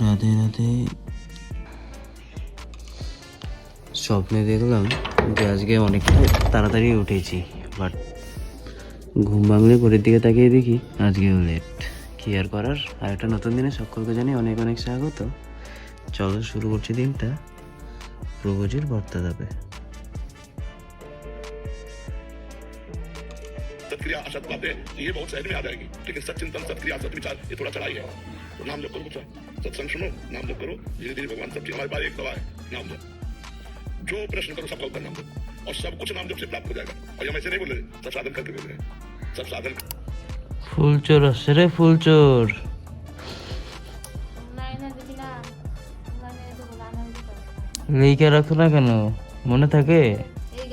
রাধে রাধে স্বপ্নে দেখলাম যে আজকে অনেকটা তাড়াতাড়ি উঠেছি বাট ঘুম ভাঙলে পরের দিকে তাকিয়ে দেখি আজকেও লেট কি আর করার আর একটা নতুন দিনে সকলকে জানি অনেক অনেক স্বাগত চলো শুরু করছি দিনটা প্রভুজির বার্তা দেবে सत्क्रिया असत बातें ये बहुत सहज में आ जाएगी लेकिन सचिंतन सत्क्रिया सत विचार ये थोड़ा चढ़ाई है तो नाम जप करो बच्चा सत्संग सुनो नाम जप करो धीरे धीरे भगवान सब चीज हमारे पास एक दवा है नाम जप जो प्रश्न करो सबका उत्तर नाम जप और सब कुछ नाम जप से प्राप्त हो जाएगा और हम ऐसे नहीं बोल रहे सब साधन करके बोल रहे हैं सब साधन ফুলচোর আসছে রে ফুলচোর লাইনে দিবি না লাইনে দেবো লাইনে দিতে পারবো না। লেখা রাখো না কেন মনে থাকে এই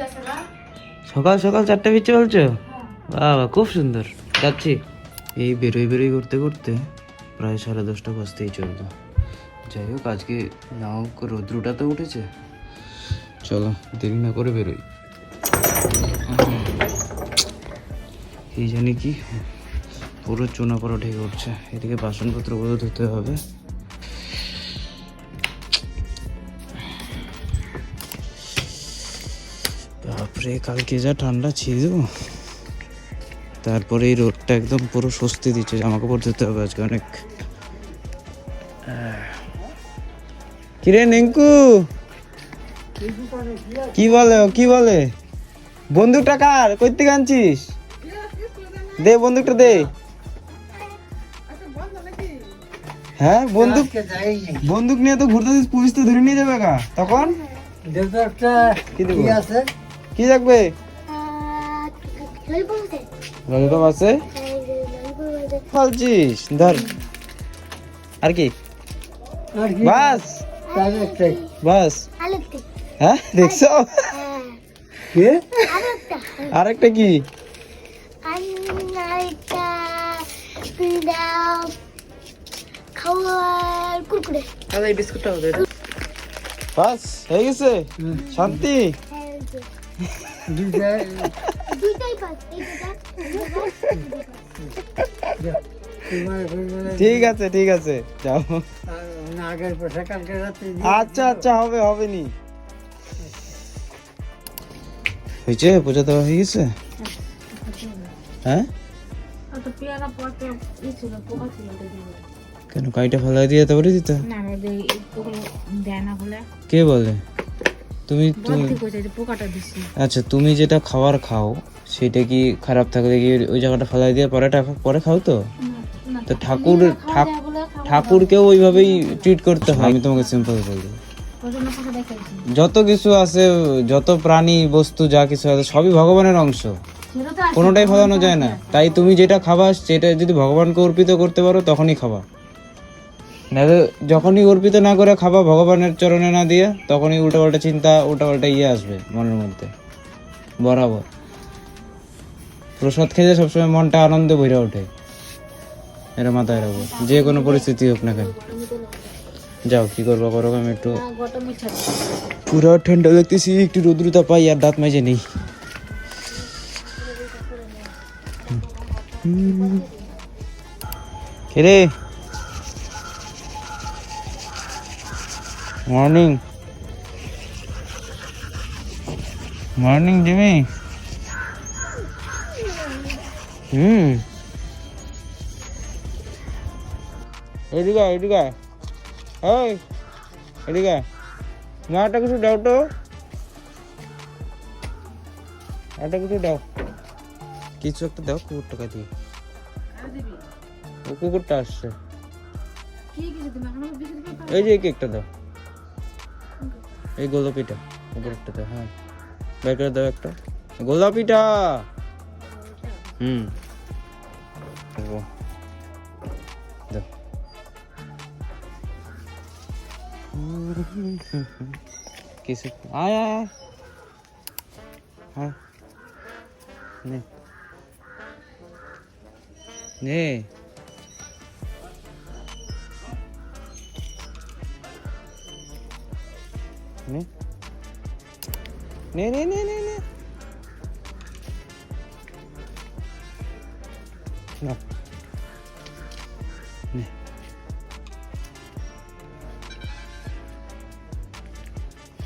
গেছে না সকাল সকাল চারটে বিচ্ছে বলছো? বাবা, খুব সুন্দর। যাচ্ছি। এই বেরোই বেরোই করতে করতে প্রায় সাড়ে দশটা বাজতেই চলতো যাই হোক, আজকে না হোক রৌদ্রটা তো উঠেছে। চলো, দেরি না করে বেরোই। এই জানি কি, পুরো চুনা পড়া ঢেকে উঠছে এদিকে বাসনপত্রগুলো ধুতে হবে। বাপরে কালকে যা ঠান্ডা ছিল তারপরে এই রোদটা একদম পুরো স্বস্তি দিচ্ছে জামা কাপড় ধুতে হবে আজকে অনেক। কিরে নেঙ্কু? কি বলে কি বলে? বন্দুকটা কার? কই থেকে আনছিস? দে বন্দুকটা দে। হ্যাঁ বন্দুক বন্দুক নিয়ে তো ঘুরতে পুলিশ তো ধরে নিয়ে যাবে গা। তখন? কি দেবো? কি থাকবে? ললিপপ আছে? বলছিস ধর। আর কি? বাস। বাস। হ্যাঁ দেখছ? আরেকটা। কি? খাওয়ার কুরকুরে। বাস হয়ে গেছে? শান্তি। দুইটাই এই দুটা ঠিক আছে ঠিক আছে যাও। আচ্ছা আচ্ছা হবে হবে নি হয়েছে? পূজা দেওয়া হয়ে গেছে? হ্যাঁ। কেন কাইটা ফেলাই দিয়ে তারপরে দিতে? কে বলে? তুমি আচ্ছা তুমি যেটা খাবার খাও সেটা কি খারাপ থাকলে কি ওই জায়গাটা ফেলাই দিয়ে পরে পরে খাও তো? তো ঠাকুর বলে ঠাকুরকেও ওইভাবেই ট্রিট করতে হয়। আমি তোমাকে সিম্পল দেখাইছি। যত কিছু আছে যত প্রাণী বস্তু যা কিছু আছে সবই ভগবানের অংশ। কোনোটাই ফলানো যায় না। তাই তুমি যেটা খাবা সেটা যদি ভগবানকে অর্পিত করতে পারো তখনই খাবা। নাহলে যখনই অর্পিত না করে খাবা ভগবানের চরণে না দিয়ে তখনই উল্টাপাল্টা চিন্তা উল্টাপাল্টা ইয়ে আসবে মনের মধ্যে। বরাবর। প্রসাদ খেয়ে সবসময় মনটা আনন্দে ভরে ওঠে। এটা মাথায় রাখব যে কোনো পরিস্থিতি হোক না কেন। যাও কি করব করো আমি একটু না, পুরো ঠান্ডা দেখতেছি একটু রোদ্রুতা পাই আর দাঁত মাঝে নেই। রে মর্নিং মর্নিং জিমি হুম এদিকে এদিকে। ওই এদিকে আয়। মাটা কিছু দাও তো। একটা কিছু দাও। কিছু একটা দাও কুকুরটাকে দিয়ে। ও কুকুরটা আসছে। এই যে এই কেকটা দাও। এই গোলাপিটা উপর একটা দাও হ্যাঁ। বের করে দাও একটা। গোলাপিটা হুম। ও, দাও কিছু আয় আয় আয়। হ্যাঁ। নে। নে। নে নে নে নে নে নে না নে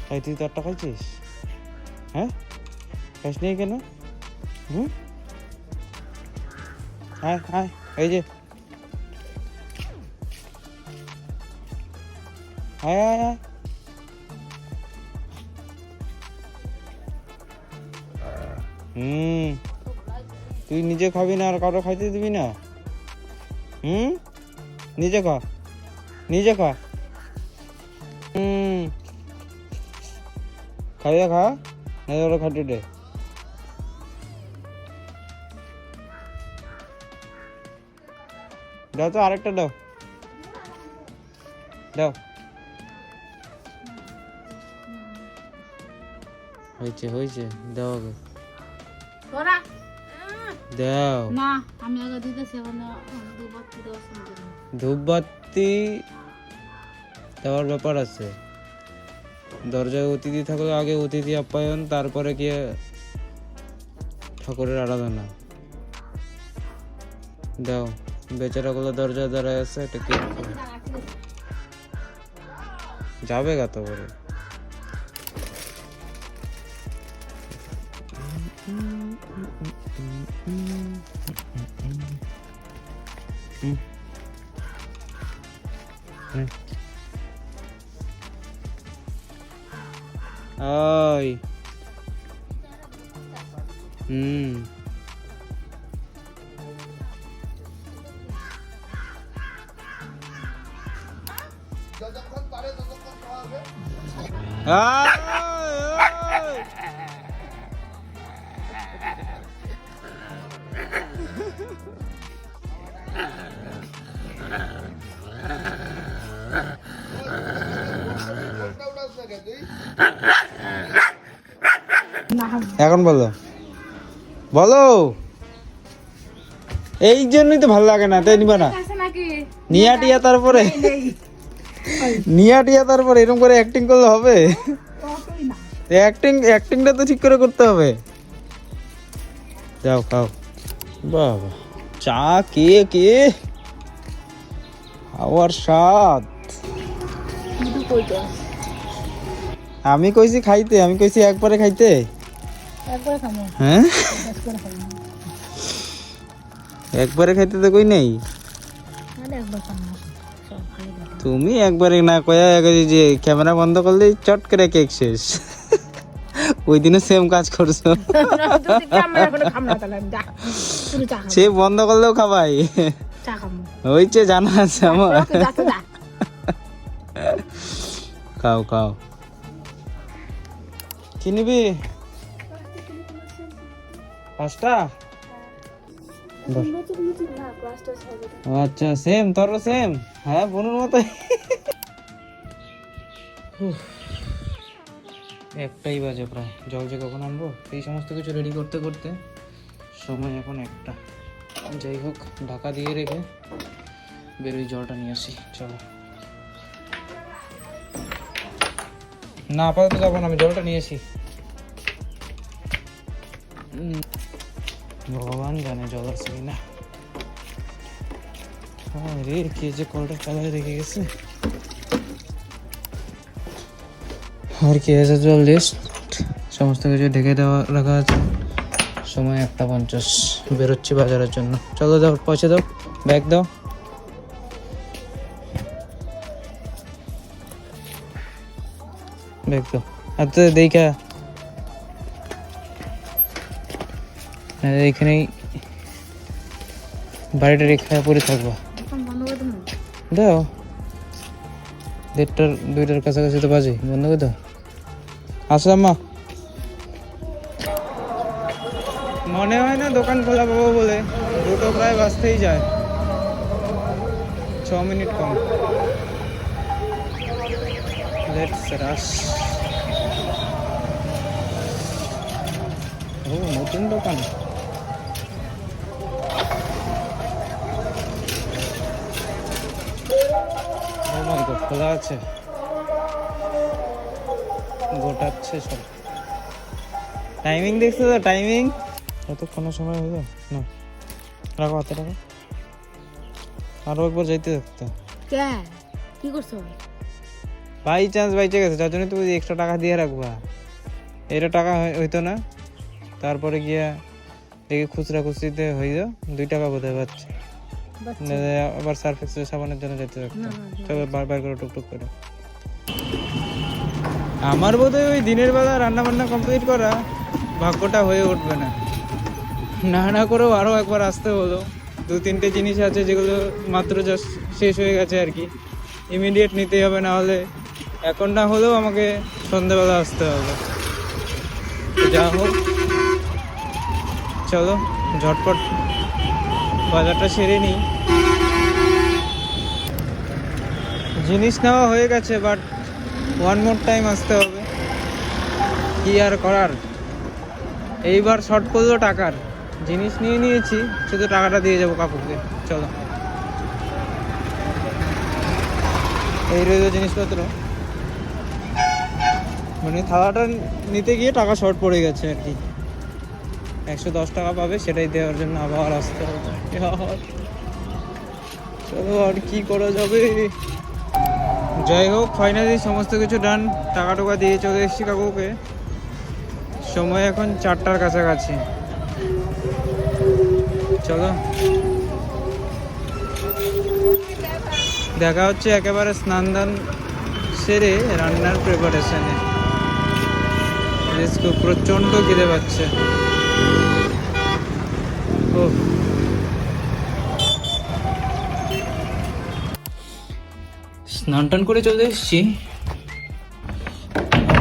খাই তুই চারটা খাইছিস হ্যাঁ খাইস নেই কেন হুম আয় আয় এই যে আয় আয় আয় হুম। তুই নিজে খাবি না আর কারও খাইতে দিবি না? হুম? নিজে খা। নিজে খা। হুম। খাইয়া খা না ওরা খাটি দে। দাও তো আরেকটা দাও। দাও। হয়েছে হয়েছে। দাও আগে। তোরা দাও। না আমি আগে দিতেছি এখন দুবার দেওয়ার সময় ধূপবাতি? দেওয়ার ব্যাপার আছে। দরজায় অতিথি থাকলে আগে অতিথি আপ্যায়ন তারপরে গিয়ে ঠাকুরের আরাধনা। দাও বেচারাগুলো দরজায় দাঁড়ায় আছে এটা কি? যাবে গা তো এখন বলো। বলো। এই জন্যই তো ভালো লাগে না তাই নিবা না। নিয়া টিয়া তারপরে। নিয়া টিয়া তারপরে এরকম করে অ্যাক্টিং করলে হবে? অ্যাক্টিং অ্যাক্টিংটা তো ঠিক করে করতে হবে। যাও খাও। বাবা। চা কে কে? আওয়ার স্বাদ। আমি কইছি খাইতে আমি কইছি একবারে খাইতে? হ্যাঁ? একবারে খাইতে তো কই নেই? তুমি একবারে না কয়া যে ক্যামেরা বন্ধ করলে চট করে কেক শেষ। ওই দিনও সেম কাজ করছ। সে বন্ধ করলেও খাবাই। হয়েছে, জানা আছে আমার। খাও খাও। কি নিবি? পাঁচটা? আচ্ছা সেম তোরও সেম হ্যাঁ বোনের মতো একটাই বাজে প্রায়। জল যে কখন আনব? এই সমস্ত কিছু রেডি করতে করতে সময় এখন একটা। যাই হোক, ঢাকা দিয়ে রেখে বেরোই, জলটা নিয়ে আসি। চলো। না, আপাতত যাব না, আমি জলটা নিয়ে আসি। ভগবান জানে জল আছে কিনা। রে কে যে কলটা চালায় রেখে গেছে? আর কি আছে জল লিস্ট সমস্ত কিছু ঢেকে দেওয়া, রাখা আছে। সময় একটা পঞ্চাশ। বেরোচ্ছি বাজারের জন্য। চলো দাও পয়সা দাও। ব্যাগ দাও। ব্যাগ দাও। আর তো দেখা এইখানেই বাড়িটা রেখে পরে থাকব। এখন বন্ধ করে দেবো? দাও। দেড়টার দুইটার কাছাকাছি তো বাজে বন্ধ করে দাও। আসো আম্মা। মনে হয় না দোকান খোলা পাবো বলে দুটো প্রায় বাজতেই যায়। ছ মিনিট কম। লেটস রাশ ও নতুন দোকান। মাই গড খোলা আছে। গোটাচ্ছে সব। টাইমিং দেখছ তো? টাইমিং এতক্ষণের সময় হলো? না। রাখো হাতে রাখো। আরও একবার যাইতে দেখতো। কে? কি করছ? বাই চান্স বাইচে গেছে। যার জন্য তুমি এক্সট্রা টাকা দিয়ে রাখবা। এটা টাকা হইতো না। তারপরে গিয়া দেখি খুচরা খুচরিতে হয়ে যাও দুই টাকা বোধহয় পাচ্ছে। আবার সার্ফ এক্সেল সাবানের জন্য যেতে থাকতো তবে বারবার করে টুকটুক করে। আমার বোধহয় ওই দিনের বেলা রান্না বান্না কমপ্লিট করা ভাগ্যটা হয়ে উঠবে না। না না করেও আরও একবার আসতে হলো। দু তিনটে জিনিস আছে যেগুলো মাত্র জাস্ট শেষ হয়ে গেছে আর কি। ইমিডিয়েট নিতেই হবে না হলে এখন না হলেও আমাকে সন্ধ্যেবেলা আসতে হবে। যা হোক চলো ঝটপট বাজারটা সেরে নিই। জিনিস নেওয়া হয়ে গেছে বাট ওয়ান মোর টাইম আসতে হবে। কি আর করার? এইবার শর্ট পড়ল টাকার। জিনিস নিয়ে নিয়েছি, শুধু টাকাটা দিয়ে যাব কাকুকে। চলো। এই রয়েছে জিনিসপত্র। মানে থালাটা নিতে গিয়ে টাকা শর্ট পড়ে গেছে আর কি। একশো দশ টাকা পাবে, সেটাই দেওয়ার জন্য আবার আসতে হবে। চলো, আর কি করা যাবে? যাই হোক ফাইনালি সমস্ত কিছু ডান টাকা টাকা দিয়ে চলে এসেছি কাকুকে। সময় এখন চারটার কাছাকাছি। চলো। দেখা হচ্ছে একেবারে স্নান দান সেরে রান্নার প্রিপারেশনে প্রচণ্ড খিদে পাচ্ছে। স্নান টান করে চলে এসেছি।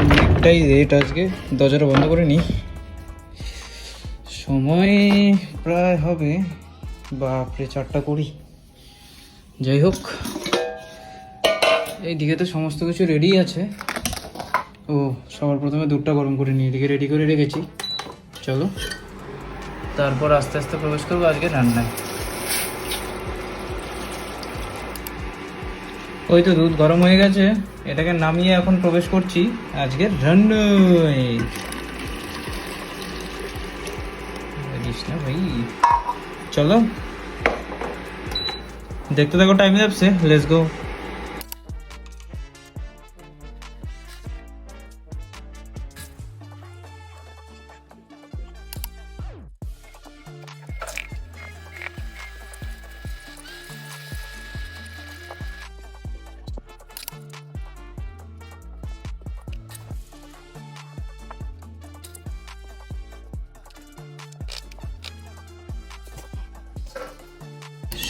অনেকটাই রেট আজকে, দরজাটা বন্ধ করে নিই সময় প্রায় হবে, বাপরে, চারটা করি যাই হোক এইদিকে তো সমস্ত কিছু রেডি আছে। ও, সবার প্রথমে দুধটা গরম করে নিই, এদিকে রেডি করে রেখেছি। চলো। তারপর আস্তে আস্তে প্রবেশ করব আজকে রান্নায়। ওই তো দুধ গরম হয়ে গেছে। এটাকে নামিয়ে এখন প্রবেশ করছি। আজকের রান্নায় ভাই। চলো। দেখতে দেখো টাইম যাচ্ছে লেটস গো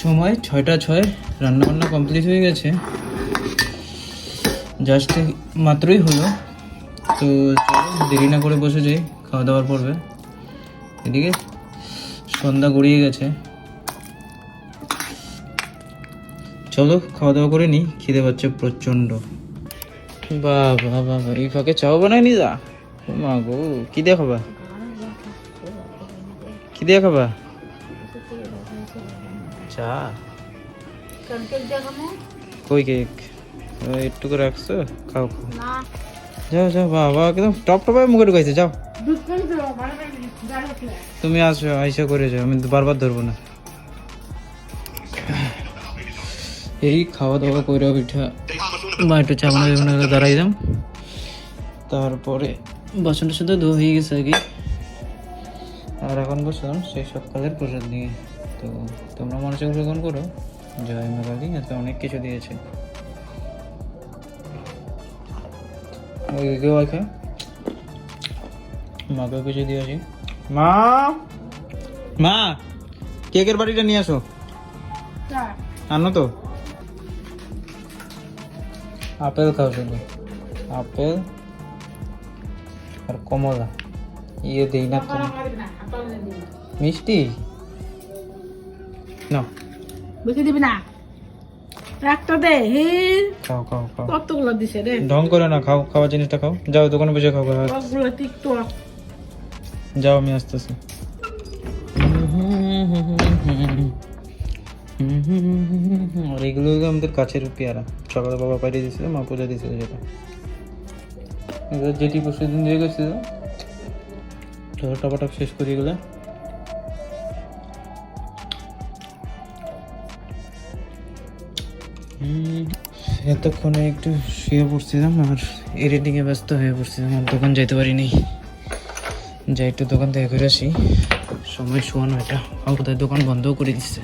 সময় ছয়টা ছয় রান্নাবান্না কমপ্লিট হয়ে গেছে। জাস্ট মাত্রই হলো। তো দেরি না করে বসে যাই খাওয়া দাওয়ার পড়বে এদিকে সন্ধ্যা গড়িয়ে গেছে। চলো খাওয়া দাওয়া করে নিই খিদে পাচ্ছে প্রচণ্ড। বাহ বাহ, এই ফাঁকে চাও বানাই নি যা মা গো কি দিয়ে খাবা কি দিয়ে খাবা চা কই কেক একটু করে রাখছো? খাও খাও। যাও যাও বাবা একদম টপ টপায় মুখে ঢুকাইছে যাও। করে তুমি আসো আইসা করে যাও আমি বারবার ধরবো না। এই খাওয়া দাওয়া কইরা পিঠা বা একটু চা বানাবে বানাবে দাঁড়াই দাম তারপরে বাসনটা শুধু ধোয়া হয়ে গেছে আগে আর এখন বসলাম সেই সব সকালের প্রসাদ নিয়ে। তো তোমরা মানুষের গ্রহণ করো। জয় মা কালী অনেক কিছু দিয়েছে। কেউ আছে মাকেও কিছু দিয়েছি। মা! মা! কেকের বাড়িটা নিয়ে আসো। আনো তো। আপেল খাও শুধু। আপেল আর কমলা। ইয়ে দেই না। মিষ্টি? না। বেশি দিবি না? একটা দে হে খাও খাও খাও। কতগুলো দিছে রে? ঢং করে না খাও খাওয়ার জিনিসটা খাও। যাও দোকানে বসে খাও। সবগুলো যাও আমি আসতেছি। আর এগুলো আমাদের কাছের পেয়ারা। সকালে বাবা পাঠিয়ে দিয়েছিল মা পূজা দিয়েছিল যেটা। যেটি পরশু দিন দিয়ে গেছে তো টপাটপ শেষ করি এগুলো। এতক্ষণে একটু শুয়ে পড়ছিলাম আর এডিটিংয়ে ব্যস্ত হয়ে পড়ছিলাম আর দোকান যাইতে পারিনি। যাই একটু দোকান থেকে ঘুরে আসি। সময় শোয়ানো এটা আর কোথায় দোকান বন্ধও করে দিচ্ছে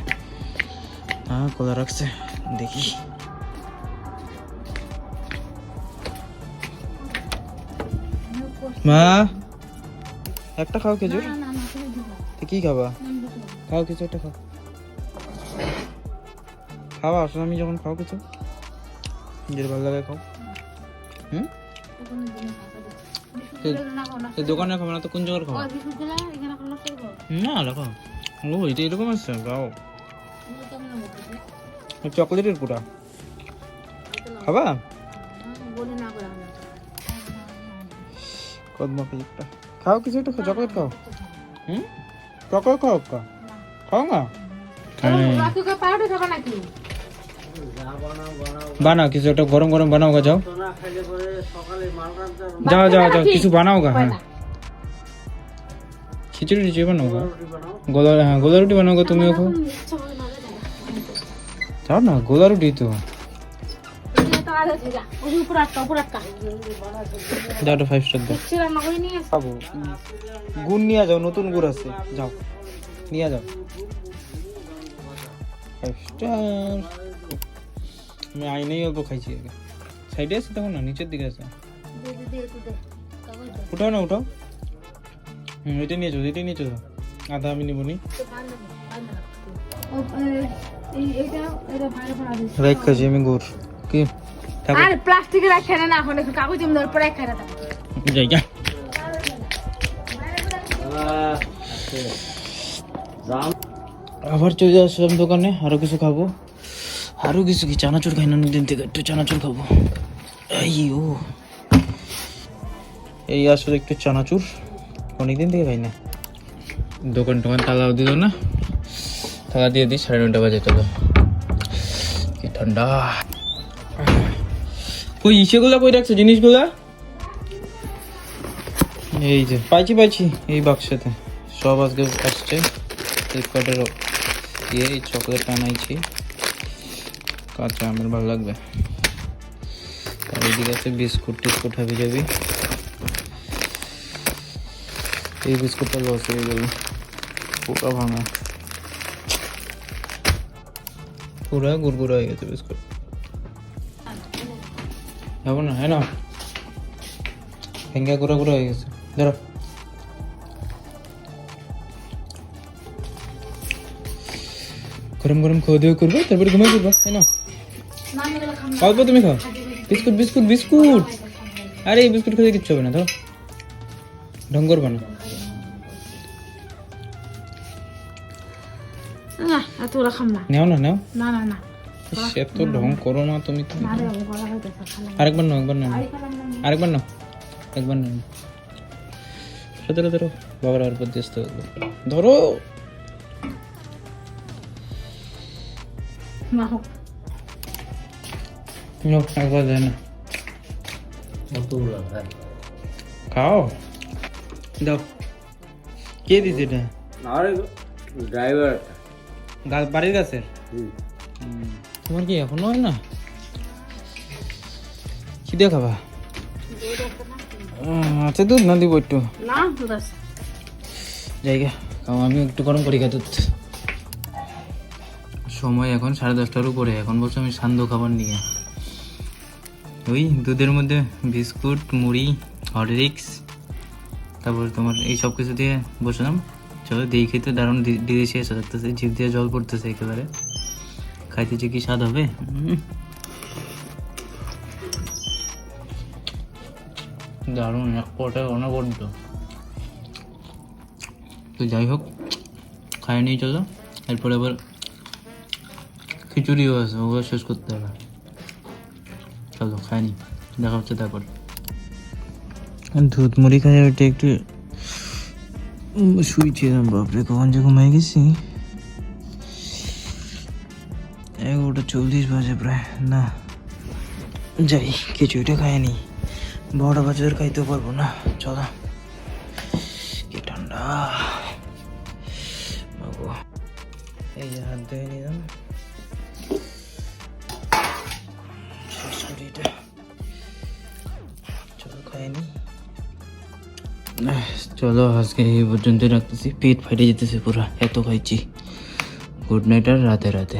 হ্যাঁ খোলা রাখছে। দেখি। মা! একটা খাও খেজুর। কি খাবা? খাও কিছু একটা খাও। খাওয়া আমি যখন খাও কিছু যেটা ভালো লাগে খাও হুম? না খাও না তো দোকানে খাব না তো কোন জায়গায় খাব? না রাখো ও, এটা এরকম আছে খাও কেমন চকলেটের পুরা খাবা? না কদমা খেজুরটা খাও কিছু একটা, খাও, চকলেট খাও। হুম? চকলেট খাও একটা খাও না? খাবা নাকি? বানাও কিছু একটা গরম গরম বানাও গা যাও। যাও যাও যাও কিছু বানাও গা হ্যাঁ। খিচুড়ি টিচুড়ি বানাও গা। গোলা হ্যাঁ গোলা রুটি বানাও গা ভালো লাগে যাও না গোলা রুটি তো। ফাইভ স্টার দাও। গুড় নিয়ে যাও নতুন গুড় আছে। যাও নিয়ে যাও। ফাইভ স্টার আমি আইনেই অল্প খাইছি আগে। সাইডে আছে তখন না নিচের দিকে আছে। উঠাও না উঠাও। হুম এটা নিয়ে যাও এটা নিয়ে যাও আধা আমি নিবো নি। তো বান্ধব বান্ধব ও এই এটা এটা ভালো করে দিস রাইট খাইছি আমি গুড়। কি? আর প্লাস্টিকে রাখে না এখন একটু কাগজ এমনি ওর পরে খাই দাও যাই যা আবার চলে আসলাম দোকানে আরও কিছু খাব। আরও কিছু কি চানাচুর খাই না দিন থেকে? একটু চানাচুর খাব। এই ও এই আসলে একটু চানাচুর। অনেকদিন থেকে খাই না। দোকান টোকান তালাও দিল না। তালা দিয়ে দিই সাড়ে নটা বাজে চলো কি ঠান্ডা। কই ইসেগুলা কই রাখছো জিনিসগুলা? এই যে পাইছি পাইছি এই বাক্সতে। সব আজকে আসছে। ফ্লিপকার্টের ইয়ে এই চকলেট আনাইছি কাঁচা আমার ভালো লাগবে। আর এদিকে আছে বিস্কুট টিস্কুট হাবি যাবি এই বিস্কুটটা লস হয়ে গেল। পুরা ভাঙা। পুরা গুড়গুড়া হয়ে গেছে বিস্কুট। যাব না হ্যাঁ না। ভেঙ্গা গুঁড়া গুঁড়া হয়ে গেছে। ধরো। গরম গরম খাওয়া দাওয়া করব, তারপরে ঘুমাই করব তাই না? অল্প তুমি খাও। Biscuit biscuit biscuit. আরে এই বিস্কুট খেলে কিচ্ছু হবে না ধরো। ঢং করবা না না এতগুলো খাম না। নেও না নেও। না না না। ইস, এত ঢং করো না তুমি তো না রে বাবা গলা হইতেছে খালা আরেকবার নাও একবার নাও। আরেকবার নাও। একবার নাও। ধরো ধরো। বাবার আর পর ধরো। না হোক। না খাও দাও কে দিছে এটা ড্রাইভার গাছ বাড়ির গাছের তোমার কি এখনও হয় না কি দিয়ে খাবা আচ্ছা দুধ না দিব একটু জায়গা খাও আমি একটু গরম করি খা দুধ সময় এখন সাড়ে দশটার উপরে এখন বলছো আমি সান্ধ্য খাবার নিয়ে ওই দুধের মধ্যে বিস্কুট, মুড়ি হরলিক্স তারপর তোমার এই সব কিছু দিয়ে বসলাম। চলো দিয়ে খেতে দারুণ ডিলিশিয়াস এসে লাগতেছে জিভ দিয়ে জল পড়তেছে একেবারে। খাইতে যে কি স্বাদ হবে? দারুণ, এক পটা অনবদ্য। তো যাই হোক, খাই নিয়ে চলো। এরপরে আবার খিচুড়িও আছে, ওগুলো শেষ করতে হবে। চলো খাইনি দেখা হচ্ছে তারপর। দুধ মুড়ি খাই ওইটা একটু শুয়েছিলাম বাপরে, কখন যে ঘুমাই গেছি। এগারোটা চল্লিশ বাজে প্রায়, না। যাই, খিচুড়িটা খাইনি বড় বাজার খাইতে পারব না, চলো। কি ঠান্ডা। এই হাত ধুয়ে নিলাম। চলো আজকে এই পর্যন্ত রাখতেছি পেট ফাটে যেতেছে পুরো এত খাইছি গুড নাইট আর রাতে রাতে